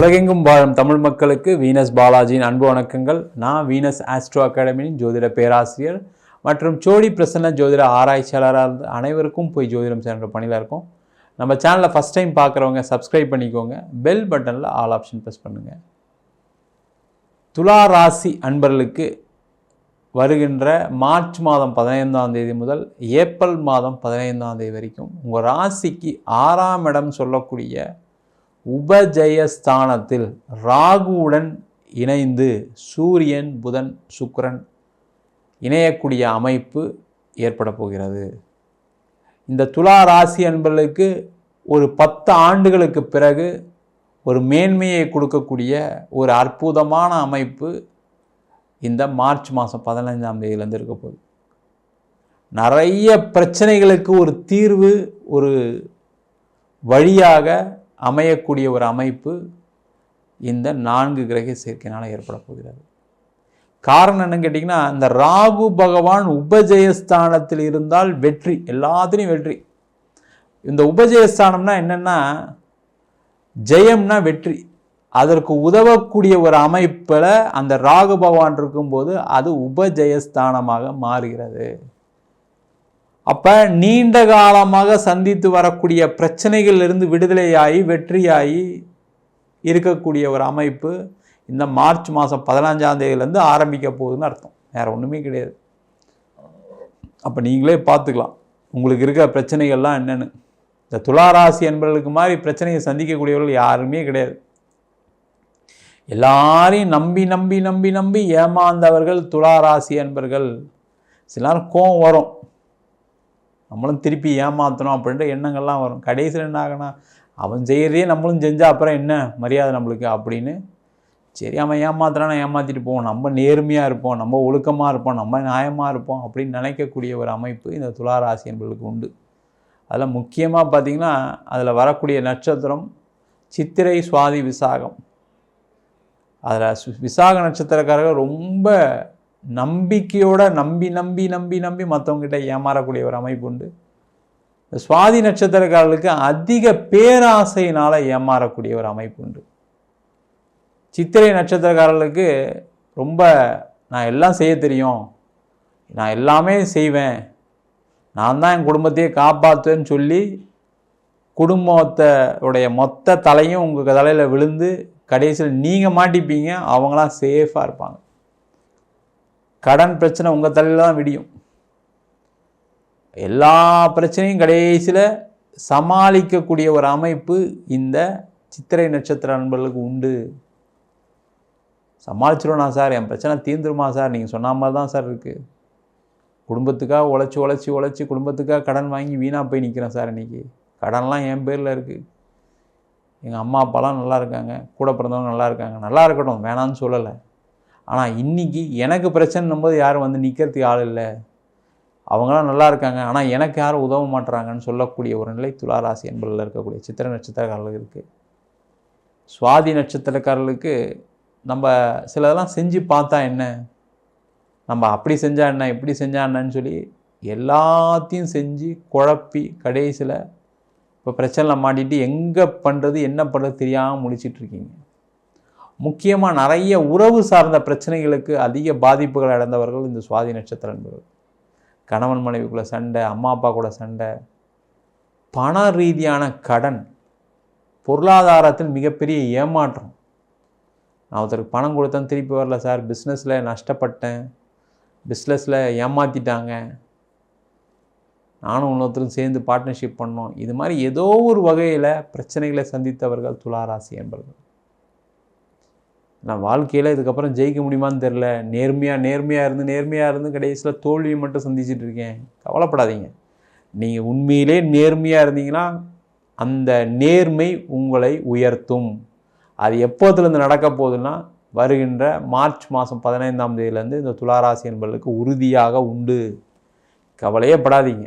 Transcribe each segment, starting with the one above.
உலகெங்கும் வாழும் தமிழ் மக்களுக்கு வீனஸ் பாலாஜியின் அன்பு வணக்கங்கள். நான் வீனஸ் ஆஸ்ட்ரோ அகாடமியின் ஜோதிட பேராசிரியர் மற்றும் சோடி பிரசன்ன ஜோதிட ஆராய்ச்சியாளராக இருந்து அனைவருக்கும் போய் ஜோதிடம் சேர்ந்த பணியில் இருக்கும். நம்ம சேனலை ஃபஸ்ட் டைம் பார்க்குறவங்க சப்ஸ்கிரைப் பண்ணிக்கோங்க. பெல் பட்டனில் ஆல் ஆப்ஷன் ப்ரெஸ் பண்ணுங்கள் துலா ராசி அன்பர்களுக்கு வருகின்ற மார்ச் மாதம் பதினைந்தாம் தேதி முதல் ஏப்ரல் மாதம் பதினைந்தாம் தேதி வரைக்கும் உங்கள் ராசிக்கு ஆறாம் இடம் சொல்லக்கூடிய உபஜயஸ்தானத்தில் ராகுவுடன் இணைந்து சூரியன் புதன் சுக்கரன் இணையக்கூடிய அமைப்பு ஏற்பட போகிறது. இந்த துலா ராசி என்பதற்கு ஒரு பத்து ஆண்டுகளுக்கு பிறகு ஒரு மேன்மையை கொடுக்கக்கூடிய ஒரு அற்புதமான அமைப்பு இந்த மார்ச் மாதம் பதினைஞ்சாம் தேதியிலேருந்து இருக்க போகுது. நிறைய பிரச்சனைகளுக்கு ஒரு தீர்வு ஒரு வழியாக அமையக்கூடிய ஒரு அமைப்பு இந்த நான்கு கிரக சேர்க்கையினால் ஏற்பட போகிறது. காரணம் என்னன்னு கேட்டிங்கன்னா இந்த ராகு பகவான் உபஜயஸ்தானத்தில் இருந்தால் வெற்றி எல்லாத்துலேயும் வெற்றி. இந்த உபஜயஸ்தானம்னா என்னென்னா ஜெயம்னா வெற்றி. அதற்கு உதவக்கூடிய ஒரு அமைப்பில் அந்த ராகு பகவான் இருக்கும்போது அது உபஜயஸ்தானமாக மாறுகிறது. அப்போ நீண்ட காலமாக சந்தித்து வரக்கூடிய பிரச்சனைகளிலிருந்து விடுதலையாகி வெற்றியாகி இருக்கக்கூடிய ஒரு அமைப்பு இந்த மார்ச் மாதம் பதினஞ்சாம் தேதியிலேருந்து ஆரம்பிக்க போகுதுன்னு அர்த்தம். வேறு ஒன்றுமே கிடையாது. அப்போ நீங்களே பார்த்துக்கலாம். உங்களுக்கு இருக்கிற பிரச்சனைகள்லாம் என்னென்னு. இந்த துளாராசி என்பவர்களுக்கு மாதிரி பிரச்சனையை சந்திக்கக்கூடியவர்கள் யாருமே கிடையாது. எல்லாரையும் நம்பி நம்பி நம்பி நம்பி ஏமாந்தவர்கள் துளாராசி என்பர்கள். சில நேரம் கோவம் வரும். நம்மளும் திருப்பி ஏமாற்றணும் அப்படின்ற எண்ணங்கள்லாம் வரும். கடைசியில் என்ன ஆகுனா அவன் செய்கிறதே நம்மளும் செஞ்சால் அப்புறம் என்ன மரியாதை நம்மளுக்கு அப்படின்னு. சரி அவன் ஏமாத்துறானா ஏமாற்றிட்டு போவோம். நம்ம நேர்மையாக இருப்போம் நம்ம ஒழுக்கமாக இருப்போம் நம்ம நியாயமாக இருப்போம் அப்படின்னு நினைக்கக்கூடிய ஒரு அமைப்பு இந்த துளாராசி என்பவர்களுக்கு உண்டு. அதில் முக்கியமாக பார்த்திங்கன்னா அதில் வரக்கூடிய நட்சத்திரம் சித்திரை சுவாதி விசாகம். அதில் விசாக நட்சத்திரக்காரர்கள் ரொம்ப நம்பிக்கையோட நம்பி நம்பி நம்பி நம்பி மற்றவங்ககிட்ட ஏமாறக்கூடிய ஒரு அமைப்பு உண்டு. சுவாதி நட்சத்திரக்காரர்களுக்கு அதிக பேராசையினால் ஏமாறக்கூடிய ஒரு அமைப்பு உண்டு. சித்திரை நட்சத்திரக்காரர்களுக்கு ரொம்ப நான் எல்லாம் செய்ய தெரியும். நான் எல்லாமே செய்வேன். நான் தான் என் குடும்பத்தையே காப்பாற்றுவேன்னு சொல்லி குடும்பத்தோடைய மொத்த தலையும் உங்கள் தலையில் விழுந்து கடைசியில் நீங்கள் மாட்டிப்பீங்க. அவங்களாம் சேஃபாக இருப்பாங்க. கடன் பிரச்சனை உங்கள் தலையில் தான் விடியும். எல்லா பிரச்சனையும் கடைசியில் சமாளிக்கக்கூடிய ஒரு அமைப்பு இந்த சித்திரை நட்சத்திர நண்பர்களுக்கு உண்டு. சமாளிச்சிருவேனா சார்? என் பிரச்சனை தீர்ந்துருமா சார்? நீங்கள் சொன்ன மாதிரி தான் சார் இருக்குது குடும்பத்துக்காக உழைச்சி உழைச்சி உழைச்சி குடும்பத்துக்காக கடன் வாங்கி வீணாக போய் நிற்கிறேன் சார் இன்றைக்கி கடன்லாம் என் பேரில் இருக்குது எங்கள் அம்மா அப்பாலாம் நல்லா இருக்காங்க. கூட பிறந்தவங்க நல்லா இருக்காங்க. நல்லா இருக்கட்டும். வேணான்னு சொல்லலை. ஆனால் இன்றைக்கி எனக்கு பிரச்சனைன்னும் போது யாரும் வந்து நிற்கிறதுக்கு ஆள் இல்லை. அவங்களாம் நல்லா இருக்காங்க. ஆனால் எனக்கு யாரும் உதவ மாட்டுறாங்கன்னு சொல்லக்கூடிய ஒரு நிலை துளாராசி என்பதில் இருக்கக்கூடிய சித்திர நட்சத்திரக்காரர்களுக்கு இருக்குது சுவாதி நட்சத்திரக்காரர்களுக்கு நம்ம சிலதெல்லாம் செஞ்சு பார்த்தா என்ன? நம்ம அப்படி செஞ்சா என்ன? இப்படி செஞ்சா என்னன்னு சொல்லி எல்லாத்தையும் செஞ்சு குழப்பி கடைசியில் இப்போ பிரச்சனையில் மாட்டிட்டு எங்கே பண்ணுறது என்ன பண்ணுறது தெரியாமல் முடிச்சிட்ருக்கீங்க முக்கியமாக நிறைய உறவு சார்ந்த பிரச்சனைகளுக்கு அதிக பாதிப்புகள் அடைந்தவர்கள் இந்த சுவாதி நட்சத்திர என்பவர்கள் கணவன் மனைவிக்குள்ளே சண்டை அம்மா அப்பா கூட சண்டை. பண ரீதியான கடன் பொருளாதாரத்தில் மிகப்பெரிய ஏமாற்றம். நான் ஒருத்தருக்கு பணம் கொடுத்தேன் திருப்பி வரல சார். பிஸ்னஸில் நஷ்டப்பட்டேன். பிஸ்னஸில் ஏமாற்றிட்டாங்க நானும் இன்னொருத்தரும் சேர்ந்து பார்ட்னர்ஷிப் பண்ணோம். இது மாதிரி ஏதோ ஒரு வகையில் பிரச்சனைகளை சந்தித்தவர்கள் துளாராசி என்பவர்கள் நான் வாழ்க்கையில் இதுக்கப்புறம் ஜெயிக்க முடியுமான்னு தெரில நேர்மையாக நேர்மையாக இருந்து நேர்மையாக இருந்து கடைசியில் தோல்வியை மட்டும் சந்திச்சுட்டு இருக்கேன். கவலைப்படாதீங்க. நீங்கள் உண்மையிலே நேர்மையாக இருந்தீங்கன்னா அந்த நேர்மை உங்களை உயர்த்தும். அது எப்போதுலேருந்து நடக்க போகுதுன்னா வருகின்ற மார்ச் மாதம் பதினைந்தாம் தேதியிலேருந்து இந்த துளாராசி என்பதற்கு உறுதியாக உண்டு. கவலையே படாதீங்க.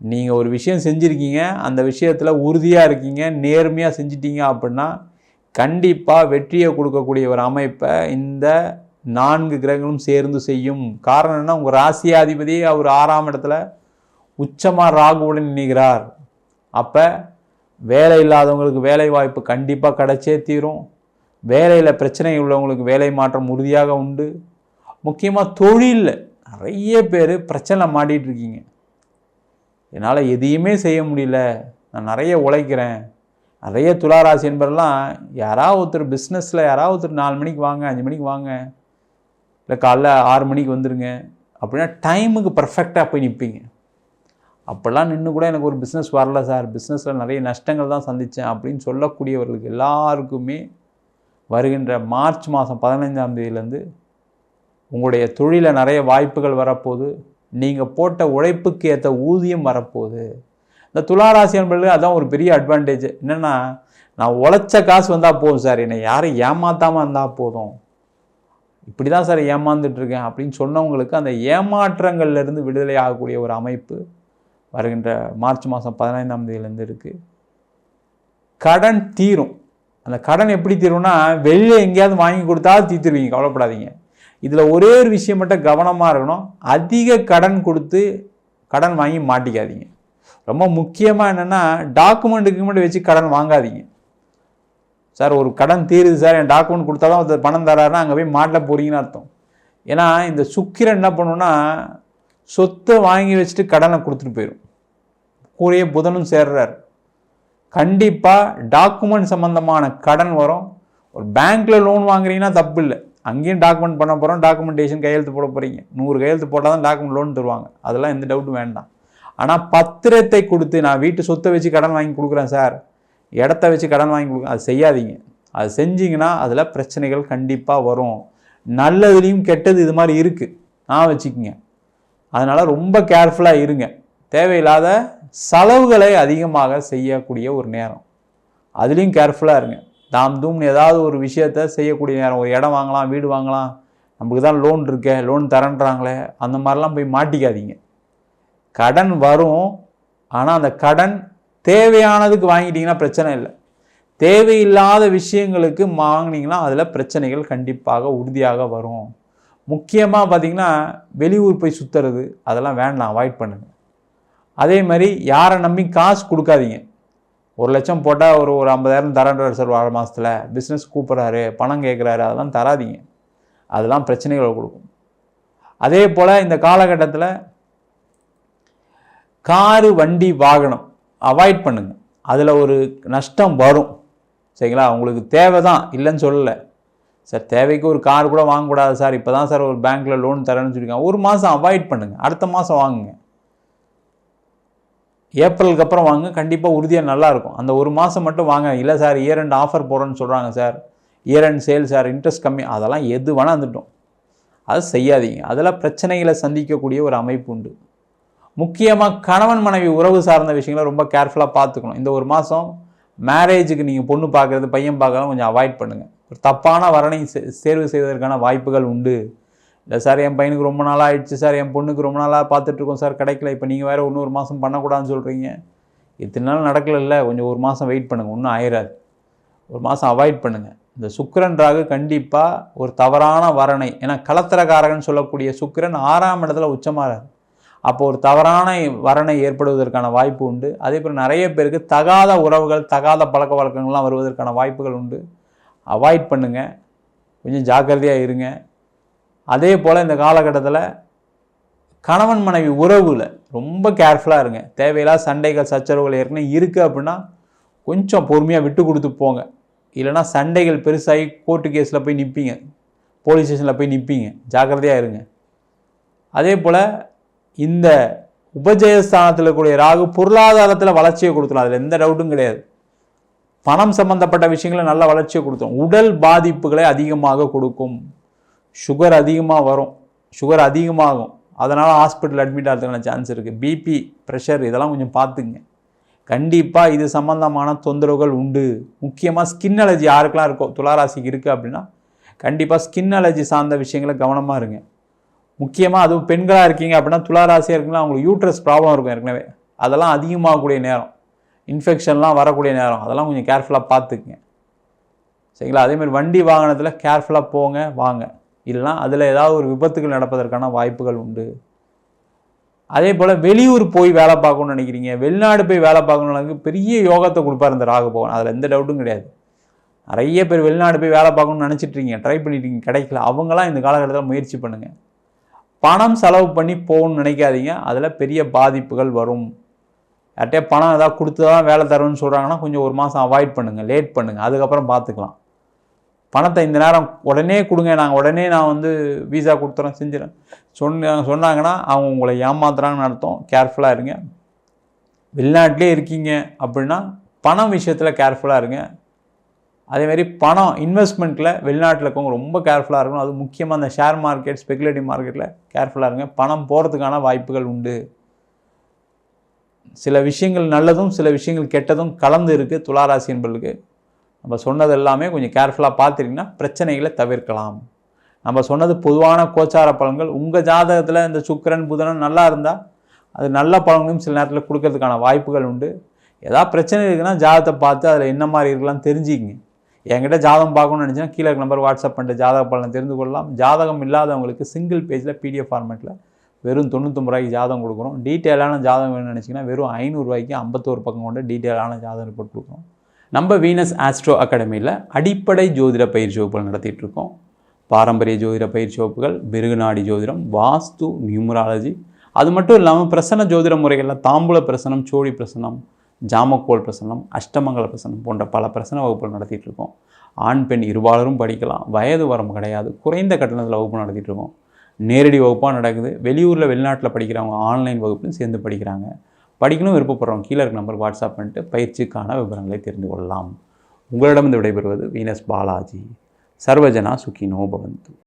நீங்கள் ஒரு விஷயம் செஞ்சுருக்கீங்க அந்த விஷயத்தில் உறுதியாக இருக்கீங்க நேர்மையாக செஞ்சிட்டீங்க அப்படின்னா கண்டிப்பாக வெற்றியை கொடுக்கக்கூடிய ஒரு அமைப்பை இந்த நான்கு கிரகங்களும் சேர்ந்து செய்யும். காரணம் என்ன உங்கள் ராசியாதிபதி அவர் ஆறாம் இடத்துல உச்சமாக ராகுவுடன் நினைக்கிறார் அப்போ வேலை இல்லாதவங்களுக்கு வேலை வாய்ப்பு கண்டிப்பாக கிடைச்சே தீரும். வேலையில் பிரச்சனை உள்ளவங்களுக்கு வேலை மாற்றம் உறுதியாக உண்டு. முக்கியமாக தொழிலில் நிறைய பேர் பிரச்சனை மாட்டிகிட்டு இருக்கீங்க. என்னால் எதையுமே செய்ய முடியல. நான் நிறைய உழைக்கிறேன். நிறைய துளாராசி என்பதெல்லாம் யாராவது ஒருத்தர் பிஸ்னஸில் யாராவது ஒருத்தர் நாலு மணிக்கு வாங்க அஞ்சு மணிக்கு வாங்க இல்லை காலைல ஆறு மணிக்கு வந்துடுங்க அப்படின்னா டைமுக்கு பர்ஃபெக்டாக போய் நிற்பீங்க அப்போல்லாம் நின்று கூட எனக்கு ஒரு பிஸ்னஸ் வரல சார் பிஸ்னஸில் நிறைய நஷ்டங்கள் தான் சந்தித்தேன் அப்படின்னு சொல்லக்கூடியவர்களுக்கு எல்லாருக்குமே வருகின்ற மார்ச் மாதம் பதினைஞ்சாம் தேதியிலேருந்து உங்களுடைய தொழிலில் நிறைய வாய்ப்புகள் வரப்போகுது. நீங்கள் போட்ட உழைப்புக்கு ஏற்ற ஊதியம் வரப்போகுது. இந்த துளாராசி அன்பர்களுக்கு அதான் ஒரு பெரிய அட்வான்டேஜ் என்னென்னா நான் உழைச்ச காசு வந்தால் போதும் சார். என்னை யாரும் ஏமாற்றாமல் இருந்தால் போதும். இப்படி தான் சார் ஏமாந்துட்டுருக்கேன் அப்படின்னு சொன்னவங்களுக்கு அந்த ஏமாற்றங்கள்லேருந்து விடுதலை ஆகக்கூடிய ஒரு அமைப்பு வருகின்ற மார்ச் மாதம் பதினைந்தாம் தேதியிலேருந்து இருக்குது கடன் தீரும். அந்த கடன் எப்படி தீரும்னா வெளியே எங்கேயாவது வாங்கி கொடுத்தா தீர்த்துருவீங்க. கவலைப்படாதீங்க. இதில் ஒரே ஒரு விஷயம் மட்டும் கவனமாக இருக்கணும். அதிக கடன் கொடுத்து கடன் வாங்கி மாட்டிக்காதீங்க. ரொம்ப முக்கியமாக என்னென்னா டாக்குமெண்ட் கிக்குமெண்ட் வச்சு கடன் வாங்காதீங்க. சார் ஒரு கடன் தீருது சார் என் டாக்குமெண்ட் கொடுத்தா தான் ஒருத்தர் பணம் தராருன்னா அங்கே போய் மாட்டில் போகிறீங்கன்னு அர்த்தம். ஏன்னா இந்த சுக்கிரன் என்ன பண்ணுன்னா சொத்தை வாங்கி வச்சுட்டு கடனை கொடுத்துட்டு போயிடும் கூடயே புதனும் சேர்றார். கண்டிப்பாக டாக்குமெண்ட் சம்மந்தமான கடன் வரும். ஒரு பேங்க்கில் லோன் வாங்குறீங்கன்னா தப்பு இல்லை. அங்கேயும் டாக்குமெண்ட் பண்ண போகிறோம் டாக்குமெண்டேஷன் கையெழுத்து போட போகிறீங்க நூறு கையெழுத்து போட்டால் தான் டாக்குமெண்ட் லோன் தருவாங்க. அதெல்லாம் எந்த டவுட்டும் வேண்டாம். ஆனால் பத்திரத்தை கொடுத்து நான் வீட்டு சொத்தை வச்சு கடன் வாங்கி கொடுக்குறேன் சார். இடத்த வச்சு கடன் வாங்கி கொடுக்க அது செய்யாதீங்க. அது செஞ்சிங்கன்னா அதில் பிரச்சனைகள் கண்டிப்பாக வரும். நல்லதுலேயும் கெட்டது இது மாதிரி இருக்குது நான் வச்சுக்கோங்க. அதனால் ரொம்ப கேர்ஃபுல்லாக இருங்க. தேவையில்லாத செலவுகளை அதிகமாக செய்யக்கூடிய ஒரு நேரம். அதுலேயும் கேர்ஃபுல்லாக இருங்க. தாம் தூம்னு ஏதாவது ஒரு விஷயத்த செய்யக்கூடிய நேரம். ஒரு இடம் வாங்கலாம் வீடு வாங்கலாம். நமக்கு தான் லோன் இருக்கே லோன் தரன்றாங்களே அந்த மாதிரிலாம் போய் மாட்டிக்காதீங்க. கடன் வரும் ஆனால் அந்த கடன் தேவையானதுக்கு வாங்கிட்டீங்கன்னா பிரச்சனை இல்லை. தேவையில்லாத விஷயங்களுக்கு வாங்கினீங்கன்னா அதில் பிரச்சனைகள் கண்டிப்பாக உறுதியாக வரும். முக்கியமாக பார்த்திங்கன்னா வெளியூர் போய் சுற்றுறது அதெல்லாம் வேண்டாம் அவாய்ட் பண்ணுங்கள் அதே மாதிரி யாரை நம்பி காசு கொடுக்காதீங்க. ஒரு லட்சம் போட்டால் ஒரு ஒரு ஐம்பதாயிரம் தரன்றார் சார் வார மாதத்தில் பிஸ்னஸ் கூப்பிட்றாரு பணம் கேட்குறாரு அதெல்லாம் தராதிங்க. அதெல்லாம் பிரச்சனைகளை கொடுக்கும். அதே போல் இந்த காலகட்டத்தில் காரு வண்டி வாகனம். அவாய்ட் பண்ணுங்கள் அதில் ஒரு நஷ்டம் வரும். சரிங்களா? உங்களுக்கு தேவை தான் இல்லைன்னு சொல்லலை. சார் தேவைக்கு ஒரு கார் கூட வாங்கக்கூடாது சார். இப்போ தான் சார் ஒரு பேங்க்கில் லோன் தரேன்னு சொல்லியிருக்காங்க ஒரு மாதம் அவாய்ட் பண்ணுங்கள் அடுத்த மாதம் வாங்குங்க. ஏப்ரலுக்கு அப்புறம் வாங்க கண்டிப்பாக உறுதியாக நல்லாயிருக்கும் அந்த ஒரு மாதம் மட்டும் வாங்க. இல்லை சார் இயர் அண்ட் ஆஃபர் போகிறோன்னு சொல்கிறாங்க sir. Year end sale sir interest கம்மி. அதெல்லாம் எது வேணால் வந்துட்டோம். அது செய்யாதீங்க. அதெல்லாம் பிரச்சனைகளை சந்திக்கக்கூடிய ஒரு அமைப்பு உண்டு. முக்கியமாக கணவன் மனைவி உறவு சார்ந்த விஷயங்களை ரொம்ப கேர்ஃபுல்லாக பார்த்துக்கணும். இந்த ஒரு மாதம் மேரேஜுக்கு நீங்கள் பொண்ணு பார்க்குறது பையன் பார்க்கலாம் கொஞ்சம் அவாய்ட் பண்ணுங்கள் ஒரு தப்பான வரணை தேர்வு செய்வதற்கான வாய்ப்புகள் உண்டு. இல்லை சார் என் பையனுக்கு ரொம்ப நாளாக ஆயிடுச்சு சார் என் பொண்ணுக்கு ரொம்ப நாளாக பார்த்துட்ருக்கோம் சார் கிடைக்கல. இப்போ நீங்கள் வேறு ஒரு மாதம் பண்ணக்கூடாதுன்னு சொல்கிறீங்க இத்தனை நாள் நடக்கலைல்ல கொஞ்சம் ஒரு மாதம் வெயிட் பண்ணுங்கள் ஒன்றும் ஆயிராது. ஒரு மாதம் அவாய்ட் பண்ணுங்கள் இந்த சுக்கிரன் ராகு கண்டிப்பாக ஒரு தவறான வரணை ஏன்னா கலத்திரக்காரகன் சொல்லக்கூடிய சுக்கிரன் ஆறாம் இடத்துல உச்சமாகிறார் அப்போ ஒரு தவறான வரணை ஏற்படுவதற்கான வாய்ப்பு உண்டு. அதே போல் நிறைய பேருக்கு தகாத உறவுகள் தகாத பழக்க வழக்கங்கள்லாம் வருவதற்கான வாய்ப்புகள் உண்டு. அவாய்ட் பண்ணுங்கள் கொஞ்சம் ஜாக்கிரதையாக இருங்க. அதே போல் இந்த காலகட்டத்தில் கணவன் மனைவி உறவில் ரொம்ப கேர்ஃபுல்லாக இருங்க. தேவையில்லாத சண்டைகள் சச்சரவுகள் ஏற்கனவே இருக்குது அப்படின்னா கொஞ்சம் பொறுமையாக விட்டு கொடுத்து போங்க. இல்லைனா சண்டைகள் பெருசாகி கோர்ட்டு கேஸில் போய் நிற்பீங்க போலீஸ் ஸ்டேஷனில் போய் நிற்பீங்க ஜாக்கிரதையாக இருங்க. அதே போல் இந்த உபஜயஸ்தானத்தில் கூடிய ராகு பொருளாதாரத்தில் வளர்ச்சியை கொடுத்துரும். அதில் எந்த டவுட்டும் கிடையாது. பணம் சம்பந்தப்பட்ட விஷயங்களை நல்ல வளர்ச்சியை கொடுத்துரும். உடல் பாதிப்புகளை அதிகமாக கொடுக்கும். சுகர் அதிகமாக வரும். சுகர் அதிகமாகும். அதனால் ஹாஸ்பிட்டல் அட்மிட் ஆகிறதுக்கான சான்ஸ் இருக்குது பிபி ப்ரெஷர் இதெல்லாம் கொஞ்சம் பார்த்துங்க கண்டிப்பாக இது சம்மந்தமான தொந்தரவுகள் உண்டு. முக்கியமாக ஸ்கின் அலர்ஜி யாருக்கெல்லாம் இருக்கோ துளாராசிக்கு இருக்குது அப்படின்னா கண்டிப்பாக ஸ்கின் அலர்ஜி சார்ந்த விஷயங்களை கவனமாக இருங்க. முக்கியமாக அதுவும் பெண்களாக இருக்கீங்க அப்படின்னா துளாராசியாக இருக்குன்னா அவங்களுக்கு யூட்ரஸ் ப்ராப்ளம் இருக்கும் ஏற்கனவே. அதெல்லாம் அதிகமாகக்கூடிய நேரம். இன்ஃபெக்ஷன்லாம் வரக்கூடிய நேரம். அதெல்லாம் கொஞ்சம் கேர்ஃபுல்லாக பார்த்துக்குங்க. சரிங்களா? அதேமாதிரி வண்டி வாகனத்தில் கேர்ஃபுல்லாக போங்க வாங்க. இல்லைனா அதில் ஏதாவது ஒரு விபத்துகள் நடப்பதற்கான வாய்ப்புகள் உண்டு. அதே போல் வெளியூர் போய் வேலை பார்க்கணும்னு நினைக்கிறீங்க. வெளிநாடு போய் வேலை பார்க்கணும்னு பெரிய யோகத்தை கொடுப்பார் இந்த ராகு பகவான். அதில் எந்த டவுட்டும் கிடையாது. நிறைய பேர் வெளிநாடு போய் வேலை பார்க்கணும்னு நினச்சிட்ருக்கீங்க ட்ரை பண்ணிட்டீங்க கிடைக்கல. அவங்களாம் இந்த காலகட்டத்தில் முயற்சி பண்ணுங்கள் பணம் செலவு பண்ணி போகணும்னு நினைக்காதீங்க. அதில் பெரிய பாதிப்புகள் வரும். யார்கிட்டயே பணம் ஏதாவது கொடுத்து தான் வேலை தரும்னு சொல்கிறாங்கன்னா கொஞ்சம் ஒரு மாதம் அவாய்ட் பண்ணுங்கள் லேட் பண்ணுங்கள் அதுக்கப்புறம் பார்த்துக்கலாம் பணத்தை இந்த நேரம் உடனே கொடுங்க. நாங்கள் உடனே நான் வந்து வீசா கொடுத்துறேன் செஞ்சிடறேன். சொன்ன சொன்னாங்கன்னா அவங்க உங்களை ஏமாத்துறாங்கன்னு அர்த்தம். கேர்ஃபுல்லாக இருங்க. வெளிநாட்டிலே இருக்கீங்க அப்படின்னா பணம் விஷயத்தில் கேர்ஃபுல்லாக இருங்க. அதேமாரி பணம் இன்வெஸ்ட்மெண்ட்டில் வெளிநாட்டில் இருக்கவங்க ரொம்ப கேர்ஃபுல்லாக இருக்கணும். அது முக்கியமாக அந்த ஷேர் மார்க்கெட் ஸ்பெகுலேட்டிவ் மார்க்கெட்டில் கேர்ஃபுல்லாக இருங்க. பணம் போகிறதுக்கான வாய்ப்புகள் உண்டு. சில விஷயங்கள் நல்லதும் சில விஷயங்கள் கெட்டதும் கலந்து இருக்குது துளாராசி என்பதுக்கு நம்ம சொன்னது எல்லாமே கொஞ்சம் கேர்ஃபுல்லாக பார்த்துட்டிங்கன்னா பிரச்சனைகளை தவிர்க்கலாம். நம்ம சொன்னது பொதுவான கோச்சார பலன்கள். உங்கள் ஜாதகத்தில் இந்த சுக்கரன் புதனன் நல்லா இருந்தால் அது நல்ல பலன்களும் சில நேரத்தில் கொடுக்கறதுக்கான வாய்ப்புகள் உண்டு. ஏதாவது பிரச்சனை இருக்குன்னா ஜாதகத்தை பார்த்து அதில் என்ன மாதிரி இருக்கலாம் தெரிஞ்சுக்கிங்க. என்கிட்ட ஜாதகம் பார்க்கணும்னு நினச்சினா கீழே நம்பர் வாட்ஸ்அப் பண்ணிட்டு ஜாதக பலனை தெரிந்து கொள்ளலாம். ஜாதகம் இல்லாதவங்களுக்கு சிங்கிள் பேஜில் பிடிஎஃப் ஃபார்மேட்டில் வெறும் தொண்ணூத்தொம்பது ரூபாய்க்கு ஜாதகம் கொடுக்குறோம். டீட்டெயிலான ஜாதகம் வேணும்னு நினச்சிங்கன்னா வெறும் ஐநூறுரூவாய்க்கு ஐம்பத்தோரு பக்கம் கொண்ட டீட்டெயிலான ஜாதகம் ரிப்போர்ட் கொடுக்குறோம். நம்ம வீனஸ் ஆஸ்ட்ரோ அகாடமியில் அடிப்படை ஜோதிட பயிற்சி வகுப்புகள் நடத்திட்டுருக்கோம் பாரம்பரிய ஜோதிட பயிற்சி வகுப்புகள் பிருகுநாடி ஜோதிடம் வாஸ்து நியூமராலஜி. அது மட்டும் இல்லாமல் பிரசன்ன ஜோதிட முறைகளில் தாம்பூல பிரசனம் சோழி பிரசனம் ஜாமக்கோல் பிரசனம் அஷ்டமங்கல பிரசனம் போன்ற பல பிரசன வகுப்புகள் நடத்திட்டு இருக்கோம் ஆண் பெண் இருபாலரும் படிக்கலாம். வயது வரம்பு கிடையாது. குறைந்த கட்டணத்தில் வகுப்பு நடத்திட்டு இருக்கோம் நேரடி வகுப்பாக நடக்குது. வெளியூரில் வெளிநாட்டில் படிக்கிறவங்க ஆன்லைன் வகுப்புலையும் சேர்ந்து படிக்கிறாங்க. படிக்கணும் விருப்பப்படுறவங்க கீழே இருக்க நம்பர் வாட்ஸ்அப் பண்ணிட்டு பயிற்சிக்கான விவரங்களை தெரிந்து கொள்ளலாம். உங்களிடம் விடைபெறுவது வீனஸ் பாலாஜி. சர்வஜனா சுகினோ பவந்து.